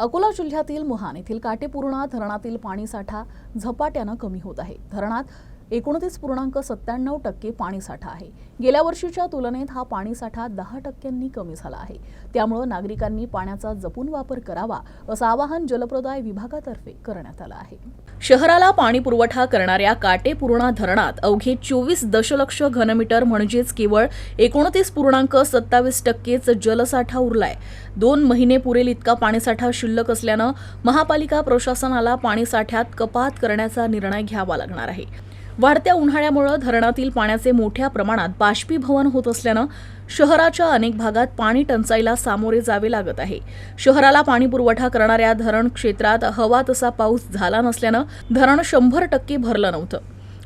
अकोला जिल्ह्यातील मुहान येथील काटेपूर्णा धरणातील पाणीसाठा झपाट्यानं कमी होत आहे. धरणात एकोणतीस पूर्णांक सत्त्याण्णव टक्के पाणीसाठा आहे. गेल्या वर्षीच्या तुलनेत हा पाणीसाठा दहा टक्क्यांनी कमी झाला आहे. त्यामुळं नागरिकांनी पाण्याचा जपून वापर करावा असं आवाहन जलप्रदाय विभागातर्फे करण्यात आलं आहे. शहराला पाणी पुरवठा करणाऱ्या काटेपूर्णा धरणात अवघे चोवीस दशलक्ष घनमीटर म्हणजेच केवळ एकोणतीस पूर्णांक सत्तावीस टक्केच जलसाठा उरलाय. दोन महिने पुरेल इतका पाणीसाठा शिल्लक असल्यानं महापालिका प्रशासनाला पाणीसाठ्यात कपात करण्याचा निर्णय घ्यावा लागणार आहे. वाढत्या उन्हाळ्यामुळे धरणातील पाण्याचे मोठ्या प्रमाणात बाष्पीभवन होत असल्यानं शहराच्या अनेक भागात पाणी टंचाईला सामोरे जावे लागत आहे. शहराला पाणी पुरवठा करणाऱ्या धरण क्षेत्रात हवा तसा पाऊस झाला नसल्यानं धरण शंभर टक्के भरलं नव्हतं.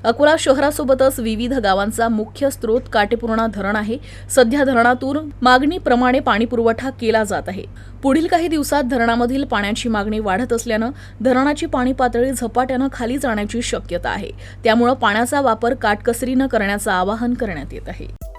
अकोला शहरासोबतच विविध गावांचा मुख्य स्रोत काटेपूर्णा धरण आहे. सध्या धरणातून मागणीप्रमाणे पाणीपुरवठा केला जात आहे. पुढील काही दिवसात धरणामधील पाण्याची मागणी वाढत असल्यानं धरणाची पाणी पातळी झपाट्यानं खाली जाण्याची शक्यता आहे. त्यामुळं पाण्याचा वापर काटकसरीनं करण्याचं आवाहन करण्यात येत आहे.